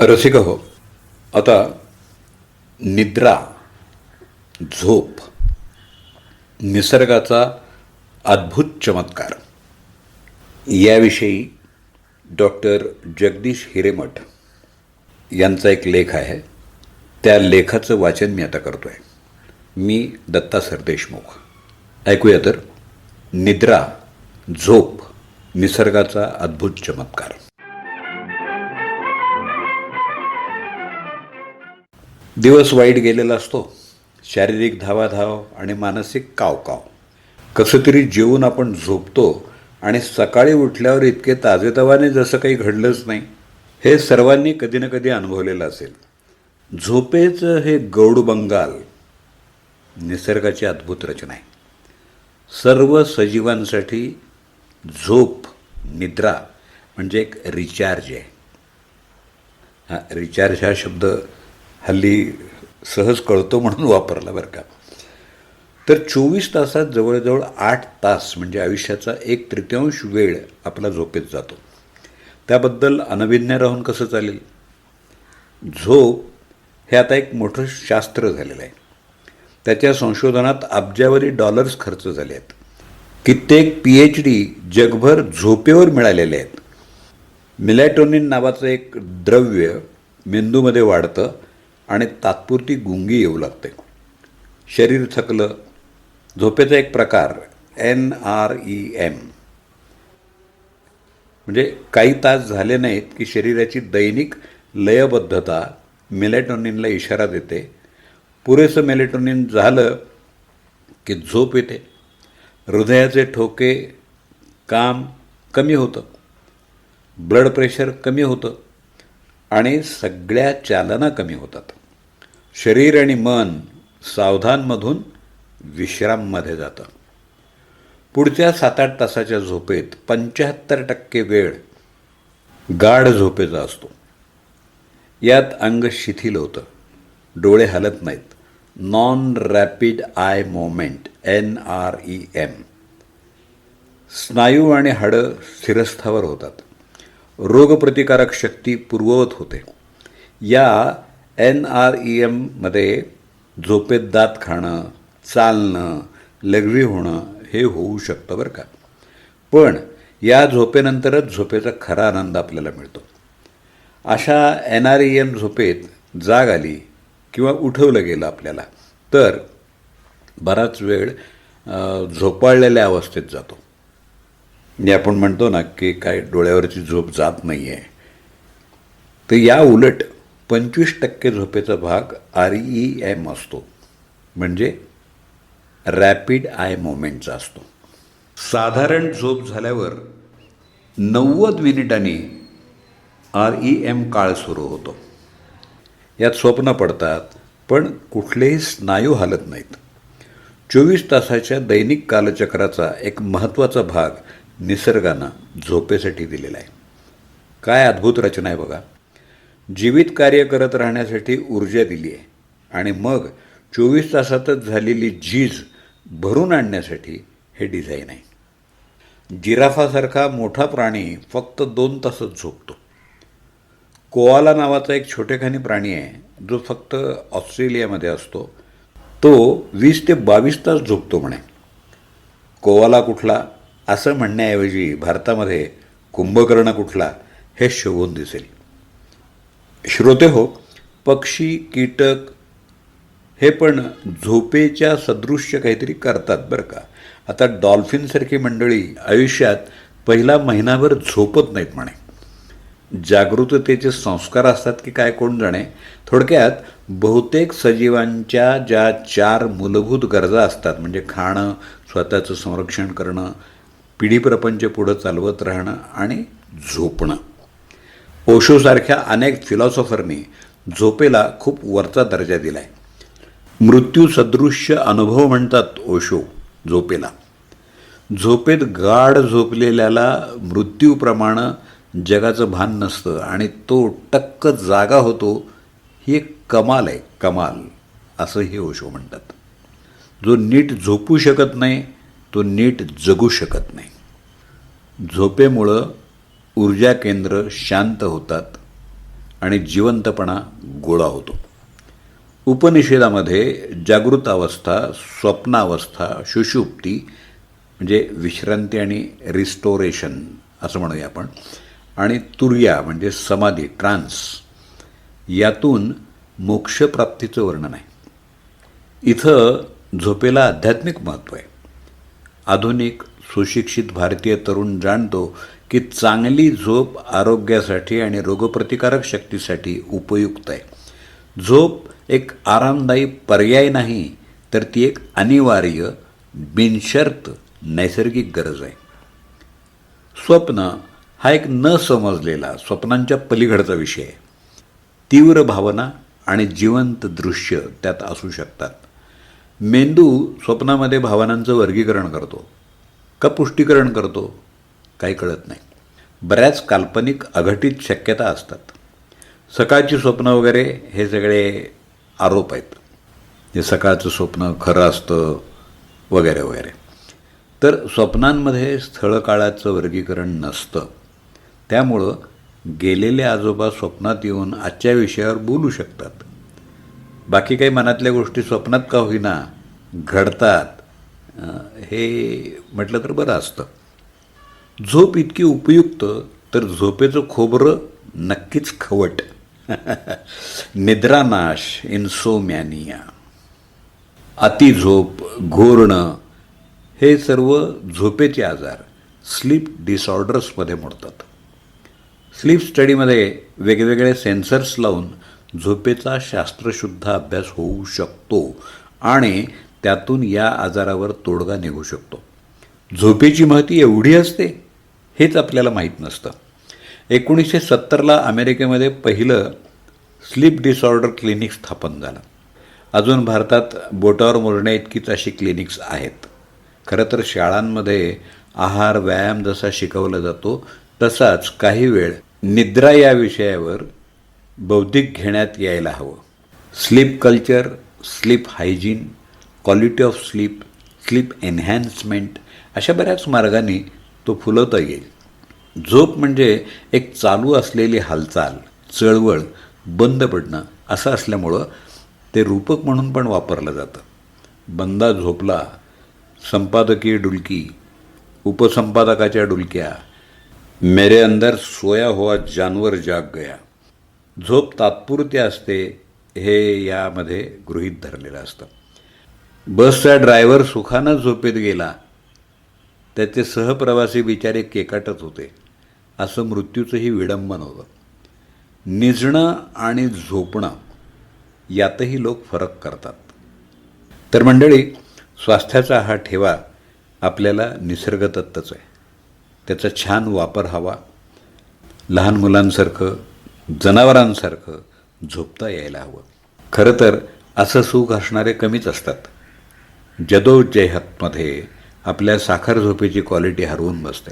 रसिक हो. आता निद्रा झोप निसर्गाचा अद्भुत चमत्कार. याविषयी डॉक्टर जगदीश हिरेमठ यांचा एक लेख आहे. त्या लेखाचं वाचन मी आता करतो आहे मी दत्ता सरदेशमुख. ऐकूया तर. निद्रा झोप निसर्गाचा अद्भुत चमत्कार. दिवस वाईट गेलेला असतो. शारीरिक धावाधाव आणि मानसिक कावकाव. कसं तरी जेवून आपण झोपतो आणि सकाळी उठल्यावर इतके ताजेतवाने जसं काही घडलंच नाही हे सर्वांनी कधी ना कधी अनुभवलेलं असेल. झोपेचं हे गौड बंगाल निसर्गाची अद्भुत रचना आहे. सर्व सजीवांसाठी झोप निद्रा म्हणजे एक रिचार्ज आहे. हा रिचार्ज हा शब्द हल्ली सहज कळतो म्हणून वापरला बरं का. तर चोवीस तासात जवळजवळ आठ तास म्हणजे आयुष्याचा एक तृतीयांश वेळ आपला झोपेत जातो. त्याबद्दल अनभिज्ञ राहून कसं चालेल? झोप हे आता एक मोठं शास्त्र झालेलं आहे. त्याच्या संशोधनात अब्जावरी डॉलर्स खर्च झाले आहेत. कित्येक पी एच डी जगभर झोपेवर मिळालेले आहेत. मिलॅटोनिन नावाचं एक द्रव्य मेंदूमध्ये वाढतं. आणि तात्पुरती गुंगी येऊ लागते. शरीर थकलं झोपेचा एक प्रकार एन आर ई एम. म्हणजे काही तास झाले नाहीत की शरीराची दैनिक लयबद्धता मेलेटोनिनला इशारा देते. पुरेसं मेलेटोनिन झालं की झोप येते. हृदयाचे ठोके काम कमी होतं. ब्लड प्रेशर कमी होतं. आणि सगळ्या चालना कमी होतात. शरीर आणि मन सावधानमधून विश्राममध्ये जातं. पुढच्या सात आठ तासाच्या झोपेत पंच्याहत्तर टक्के वेळ गाढ झोपेचा असतो. यात अंग शिथिल होतं. डोळे हलत नाहीत. Non rapid eye movement N R E M स्नायू आणि हाडं स्थिरस्थावर होतात. रोगप्रतिकारक शक्ती पूर्ववत होते. या एन आर ई एममध्ये झोपेत दात खाणं चालणं लघवी होणं हे होऊ शकतं बरं का. पण या झोपेनंतरच झोपेचा खरा आनंद आपल्याला मिळतो. अशा एन आर ई एम झोपेत जाग आली किंवा उठवलं गेलं आपल्याला तर बराच वेळ झोपाळलेल्या अवस्थेत जातो. म्हणजे आपण म्हणतो ना की काय डोळ्यावरची झोप जात नाही आहे तर या उलट पंचवीस टक्के झोपेचा भाग आर ई एम असतो. म्हणजे रॅपिड आय मोमेंटचा असतो. साधारण झोप झाल्यावर नव्वद मिनिटांनी आर ई एम काळ सुरू होतो. यात स्वप्न पडतात पण कुठलेही स्नायू हालत नाहीत. चोवीस तासाच्या दैनिक कालचक्राचा एक महत्त्वाचा भाग निसर्गानं झोपेसाठी दिलेला आहे. काय अद्भुत रचना आहे बघा. जीवित कार्य करत राहण्यासाठी ऊर्जा दिली आहे. आणि मग चोवीस तासातच झालेली झीज भरून आणण्यासाठी हे डिझाईन आहे. जिराफासारखा मोठा प्राणी फक्त दोन तासच झोपतो. कोआला नावाचा एक छोटेखानी प्राणी आहे जो फक्त ऑस्ट्रेलियामध्ये असतो. तो वीस ते बावीस तास झोपतो म्हणे. कोवाला कुठला? असं म्हणण्याऐवजी भारतामध्ये कुंभकर्ण कुठला? हे शोभून दिसेल. श्रोते हो पक्षी कीटक हे पण झोपेच्या सदृश्य काहीतरी करतात बरं का. आता डॉल्फिनसारखी मंडळी आयुष्यात पहिला महिनाभर झोपत नाहीत म्हणे. जागृततेचे संस्कार असतात की काय कोण जाणे? थोडक्यात बहुतेक सजीवांच्या ज्या चार मूलभूत गरजा असतात म्हणजे खाणं स्वतःचं संरक्षण करणं पिढी प्रपंच पुढं चालवत राहणं आणि झोपणं. ओशोसारख्या अनेक फिलॉसॉफरनी झोपेला खूप वरचा दर्जा दिला आहे मृत्यूसदृश्य अनुभव म्हणतात ओशो झोपेला. झोपेत गाढ झोपलेल्याला मृत्यूप्रमाणे जगाचं भान नसतं आणि तो टक्क जागा होतो ही एक कमाल आहे कमाल असं हे ओशो म्हणतात. जो नीट झोपू शकत नाही तो नीट जगू शकत नाही. झोपेमुळं ऊर्जा केंद्र शांत होतात आणि जिवंतपणा गोळा होतो. उपनिषेधामध्ये जागृत अवस्था स्वप्नावस्था सुषुप्ती म्हणजे विश्रांती आणि रिस्टोरेशन असं म्हणूया आपण. आणि तुर्या म्हणजे समाधी ट्रान्स यातून मोक्षप्राप्तीचं वर्णन आहे. इथं झोपेला आध्यात्मिक महत्त्व आहे. आधुनिक सुशिक्षित भारतीय तरुण जाणतो की चांगली झोप आरोग्यासाठी आणि रोगप्रतिकारक शक्तीसाठी उपयुक्त आहे. झोप एक आरामदायी पर्याय नाही तर ती एक अनिवार्य बिनशर्त नैसर्गिक गरज आहे. स्वप्न हा एक न समजलेला स्वप्नांच्या पलीकडचा विषय आहे. तीव्र भावना आणि जिवंत दृश्य त्यात असू शकतात. मेंदू स्वप्नामध्ये भावनांचं वर्गीकरण करतो का पुष्टीकरण करतो काही कळत नाही. बऱ्याच काल्पनिक अघटित शक्यता असतात. सकाळची स्वप्न वगैरे हे सगळे आरोप आहेत. हे सकाळचं स्वप्न खरं असतं वगैरे वगैरे. तर स्वप्नांमध्ये स्थळकाळाचं वर्गीकरण नसतं. त्यामुळं गेलेले आजोबा स्वप्नात येऊन आजच्या विषयावर बोलू शकतात. बाकी काही मनातल्या गोष्टी स्वप्नात का होईना घडतात हे म्हटलं तर बरं असतं. झोप इतकी उपयुक्त तर झोपेचं खोबरं नक्कीच खवट. निद्रानाश इन्सोमॅनिया अतिझोप घोरणं हे सर्व झोपेचे आजार स्लीप डिसऑर्डर्समध्ये मोडतात. स्लीप स्टडीमध्ये वेगवेगळे सेन्सर्स लावून झोपेचा शास्त्रशुद्ध अभ्यास होऊ शकतो आणि त्यातून या आजारावर तोडगा निघू शकतो. झोपेची महती एवढी असते हेच आपल्याला माहीत नसतं. एकोणीसशे सत्तरला अमेरिकेमध्ये पहिलं स्लीप डिसऑर्डर क्लिनिक स्थापन झालं. अजून भारतात बोटावर मोजण्या इतकीच अशी क्लिनिक्स आहेत. खरं तर शाळांमध्ये आहार व्यायाम जसा शिकवला जातो तसाच काही वेळ निद्रा या विषयावर बौद्धिक घेण्यात यायला हवं. Sleep culture sleep hygiene quality of sleep sleep enhancement अशा बऱ्याच मार्गांनी तो फुलवता येईल. झोप म्हणजे एक चालू असलेली हालचाल चळवळ बंद पडणं असं असल्यामुळं ते रूपक म्हणून पण वापरलं जातं. बंदा झोपला संपादकीय डुलकी उपसंपादकाच्या डुलक्या मेरे अंदर सोया हुआ जानवर जाग गया. झोप तात्पुरती असते हे यामध्ये गृहीत धरलेलं असतं. बसचा ड्रायव्हर सुखानं झोपेत गेला त्याचे सहप्रवासी बिचारे केकाटत होते. असं मृत्यूचंही विडंबन होतं. निजणं आणि झोपणं यातही लोक फरक करतात. तर मंडळी स्वास्थ्याचा हा ठेवा आपल्याला निसर्गदत्तच आहे. त्याचा छान वापर हवा. लहान मुलांसारखं जनावरांसारखं झोपता यायला हवं. खरं तर असं सुख असणारे कमीच असतात. जदोजयहतमध्ये आपल्या साखर झोपेची क्वालिटी हरवून बसते.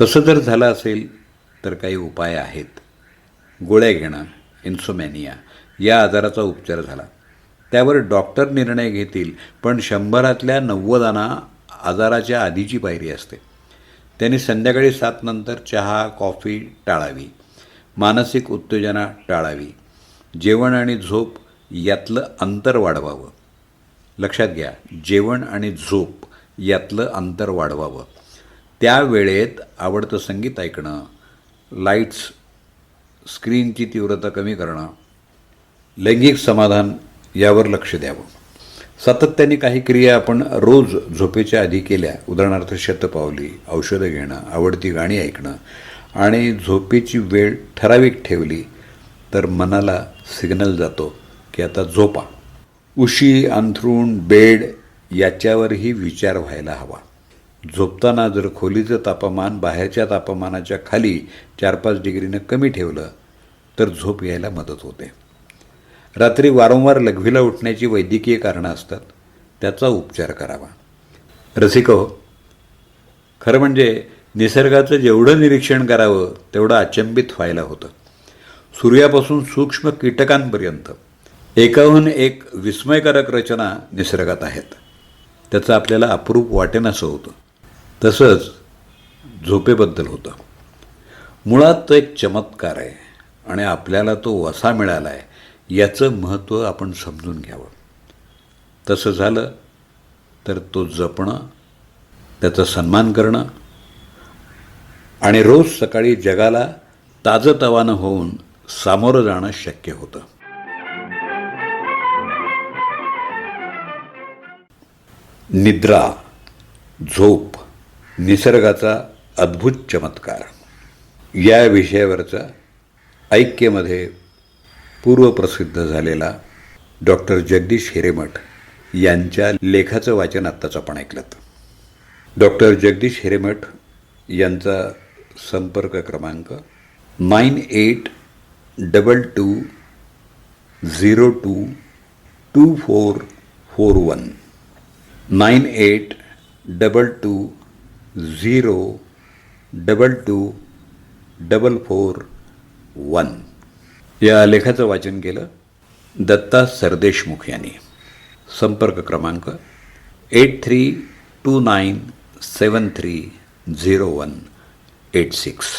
तसं जर झालं असेल तर काही उपाय आहेत. गोळ्या घेणं इन्सोमॅनिया या आजाराचा उपचार झाला. त्यावर डॉक्टर निर्णय घेतील पण शंभरातल्या नव्वदांना आजाराच्या आधीची पायरी असते. त्यांनी संध्याकाळी सातनंतर चहा कॉफी टाळावी. मानसिक उत्तेजना टाळावी. जेवण आणि झोप यातलं अंतर वाढवावं. लक्षात घ्या जेवण आणि झोप यातलं अंतर वाढवावं. त्या वेळेत आवडतं संगीत ऐकणं लाईट्स स्क्रीनची तीव्रता कमी करणं लैंगिक समाधान यावर लक्ष द्यावं. सातत्याने काही क्रिया आपण रोज झोपेच्या आधी केल्या. उदाहरणार्थ शतपावली औषधं घेणं आवडती गाणी ऐकणं आणि झोपेची वेळ ठराविक ठेवली तर मनाला सिग्नल जातो की आता झोपा. उशी अंथरूण बेड याच्यावरही विचार व्हायला हवा. झोपताना जर खोलीचं तापमान बाहेरच्या तापमानाच्या खाली चार पाच डिग्रीनं कमी ठेवलं तर झोप यायला मदत होते. रात्री वारंवार लघवीला उठण्याची वैद्यकीय कारणं असतात त्याचा उपचार करावा. रसिको खरं म्हणजे निसर्गाचं जेवढं निरीक्षण करावं तेवढं अचंबित व्हायला होतं. सूर्यापासून सूक्ष्म कीटकांपर्यंत एकाहून एक विस्मयकारक रचना निसर्गात आहेत. त्याचं आपल्याला अप्रूप वाटेनासं होतं. तसंच झोपेबद्दल होतं. मुळात तो एक चमत्कार आहे आणि आपल्याला तो वसा मिळाला आहे याचं महत्त्व आपण समजून घ्यावं. तसं झालं तर तो जपणं त्याचा सन्मान करणं आणि रोज सकाळी जगाला ताजतवानं होऊन सामोरं जाणं शक्य होतं. निद्रा झोप निसर्गाचा अद्भुत चमत्कार. या विषयावरचा ऐक्यमध्ये पूर्वप्रसिद्ध झालेला डॉक्टर जगदीश हिरेमठ यांच्या लेखाचं वाचन आत्ताच आपण ऐकलं डॉक्टर जगदीश हिरेमठ यांचा संपर्क क्रमांक nine eight double two zero two two four four one. Nine eight double two zero double two double four one. या लेखाचं वाचन केलं दत्ता सरदेशमुख यांनी. संपर्क क्रमांक eight three two nine seven three zero one. Eight six